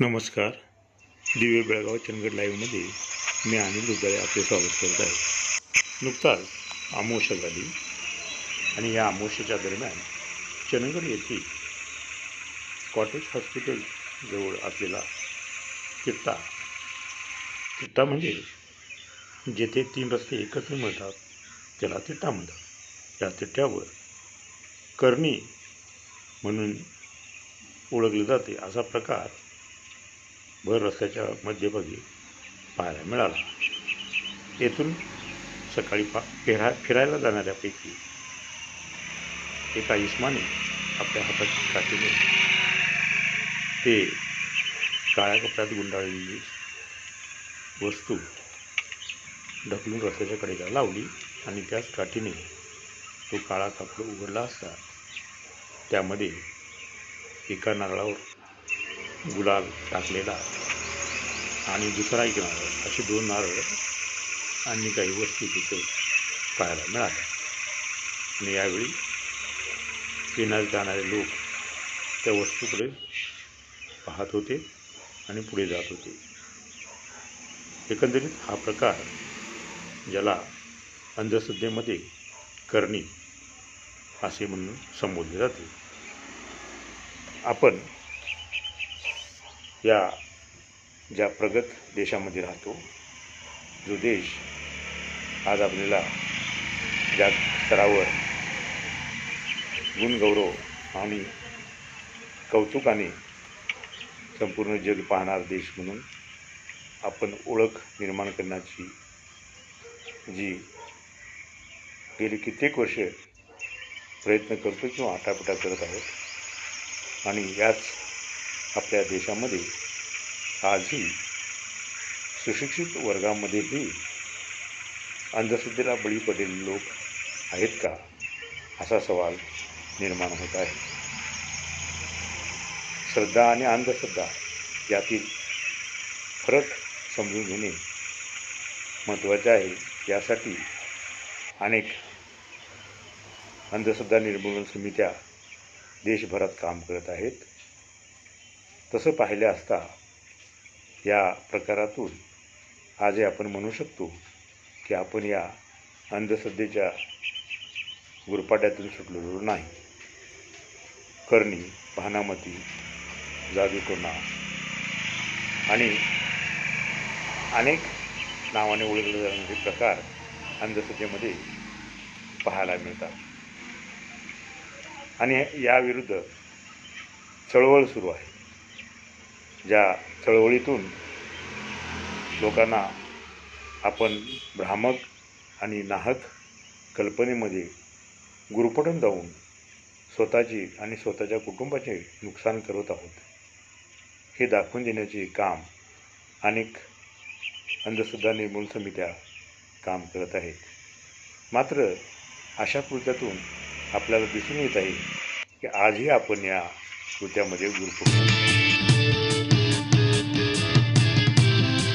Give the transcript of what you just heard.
नमस्कार. दिव्य बेळगाव चंदगड लाईव्हमध्ये मी अनिल दुधाळे आपले स्वागत करत आहे. नुकताच आमोशा झाली आणि या अमावस्येच्या दरम्यान चंदगड येथील कॉटेज हॉस्पिटल जवळ असलेला तिट्टा तिट्टा म्हणजे जेथे तीन रस्ते एकत्र मिळतात त्याला तिट्टा म्हणतात. या तिट्ट्यावर करणी म्हणून ओळखले जाते. असा प्रकार भर रस्त्याच्या मध्यभागी पाहायला मिळाला. येथून सकाळी पा फिरा फिरायला जाणाऱ्यापैकी एका इस्माने आपल्या हातात काठीने ते काळ्या कपड्यात गुंडाळलेली वस्तू ढकलून रस्त्याच्या कडेला लावली आणि त्याच काठीने तो काळा कापड उघडला असता त्यामध्ये एका नारळावर गुलाल टाकलेला आणि दुसरा एक नारळ असे दोन नारळ आणि काही वस्तू तिथे पाहायला मिळाल्या. आणि यावेळी येणार जाणारे लोक त्या वस्तूकडे पाहत होते आणि पुढे जात होते. एकंदरीत हा प्रकार ज्याला अंधश्रद्धेमध्ये करणी असे म्हणून संबोधले जाते. आपण या ज्या प्रगत देशामध्ये राहतो जो देश आज आपल्याला ज्या स्तरावर गुणगौरव आणि कौतुकाने संपूर्ण जग पाहणार देश म्हणून आपण ओळख निर्माण करण्याची जी गेली कित्येक वर्ष प्रयत्न करतो किंवा आटापिटा करत आहोत. आणि याच आपल्या देशामध्ये आजही सुशिक्षित वर्गामध्येही अंधश्रद्धेला बळी पडलेले लोक आहेत का? असा सवाल निर्माण होत आहे. श्रद्धा आणि अंधश्रद्धा यातील फरक समजून घेणे महत्त्वाचे आहे. यासाठी अनेक अंधश्रद्धा निर्मूलन समित्या देशभरात काम करत आहेत. तसं पाहिले असता या प्रकारातून आजही आपण म्हणू शकतो की आपण या अंधश्रद्धेच्या गुरपाट्यातून सुटलेलो नाही. करणी भानामती जादूटोणा आणि अनेक नावाने ओळखले जाणारे प्रकार अंधश्रद्धेमध्ये पाहायला मिळतात. आणि याविरुद्ध चळवळ सुरू आहे. ज्या चळवळीतून लोकांना आपण भ्रामक आणि नाहक कल्पनेमध्ये गुरफटून जाऊन स्वतःची आणि स्वतःच्या कुटुंबाचे नुकसान करत आहोत. हे दाखवून देण्याचे काम अनेक अंधश्रद्धा निर्मूलन समित्या काम करत आहेत. मात्र अशा कृत्यातून आपल्याला दिसून येत आहे की आजही आपण या कृत्यामध्ये गुरफटून